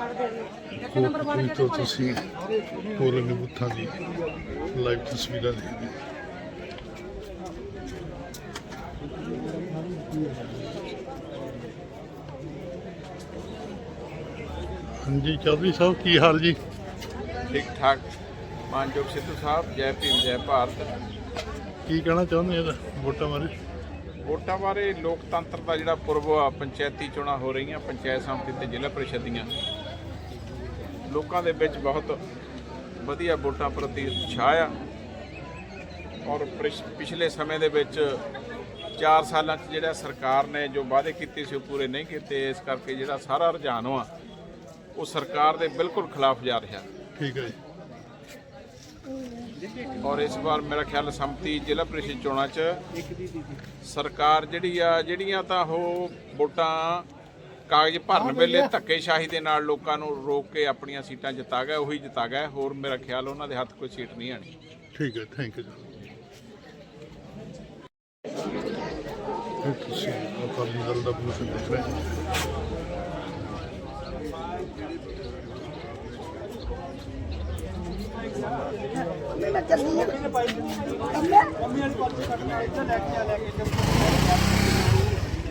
Nursery ਤੋਂ ਤੁਸੀਂ polling ਬੂਥਾਂ ਦੀ live ਤਸਵੀਰਾਂ ਦੇਖਦੇ ਹੋ ਹਾਂਜੀ ਚੌਧਰੀ ਸਾਹਿਬ ਕੀ ਹਾਲ ਜੀ? ਠੀਕ ਠਾਕ। ਮਾਨਯੋਗ ਸਿੱਧੂ ਸਾਹਿਬ ਜੈ ਭੀਮ ਜੈ ਭਾਰਤ। ਕੀ ਕਹਿਣਾ ਚਾਹੁੰਦੇ ਆ ਵੋਟਾਂ ਬਾਰੇ? ਵੋਟਾਂ ਬਾਰੇ ਲੋਕਤੰਤਰ ਦਾ ਜਿਹੜਾ ਪੁਰਬ ਆ ਪੰਚਾਇਤੀ ਚੋਣਾਂ ਹੋ ਰਹੀਆਂ ਪੰਚਾਇਤ ਸਮਿਤੀ ਤੇ ਜ਼ਿਲ੍ਹਾ ਪ੍ਰੀਸ਼ਦ ਦੀਆਂ। ਲੋਕਾਂ ਦੇ ਵਿੱਚ ਬਹੁਤ ਵਧੀਆ ਵੋਟਾਂ ਪ੍ਰਤੀ ਉਤਸ਼ਾਹ ਆ ਔਰ ਪਿਛਲੇ ਸਮੇਂ ਦੇ ਵਿੱਚ 4 ਸਾਲਾਂ 'ਚ ਜਿਹੜਾ ਸਰਕਾਰ ਨੇ ਜੋ ਵਾਅਦੇ ਕੀਤੇ ਸੀ ਉਹ ਪੂਰੇ ਨਹੀਂ ਕੀਤੇ ਇਸ ਕਰਕੇ ਜਿਹੜਾ ਸਾਰਾ ਰੁਝਾਨ ਆ ਉਹ ਸਰਕਾਰ ਦੇ ਬਿਲਕੁਲ ਖਿਲਾਫ ਜਾ ਰਿਹਾ। ਠੀਕ ਹੈ ਜੀ। ਔਰ ਇਸ ਵਾਰ ਮੇਰਾ ਖਿਆਲ ਸੰਮਤੀ ਜ਼ਿਲ੍ਹਾ ਪ੍ਰੀਸ਼ਦ ਚੋਣਾਂ 'ਚ ਸਰਕਾਰ ਜਿਹੜੀ ਆ ਜਿਹੜੀਆਂ ਤਾਂ ਉਹ ਵੋਟਾਂ ਕਾਗਜ਼ ਭਰਨ ਵੇਲੇ ਧੱਕੇਸ਼ਾਹੀ ਦੇ ਨਾਲ ਲੋਕਾਂ ਨੂੰ ਰੋਕ ਕੇ ਆਪਣੀਆਂ ਸੀਟਾਂ ਜਿਤਾ ਗਏ ਉਹੀ ਜਿਤਾ ਗਏ ਹੋਰ ਮੇਰਾ ਖਿਆਲ ਉਹਨਾਂ ਦੇ ਹੱਥ ਕੋਈ ਸੀਟ ਨਹੀਂ ਆਣੀ। ਠੀਕ ਹੈ ਥੈਂਕ ਯੂ ਤੁਸੀਂ ਅਕਾਲੀ ਦਲ ਦਾ ਬੂਥ ਦੇਖ ਰਹੇ ਹੋ। ਮੈਂ ਚੱਲੀ ਆ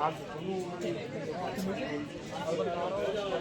아주 너무 아,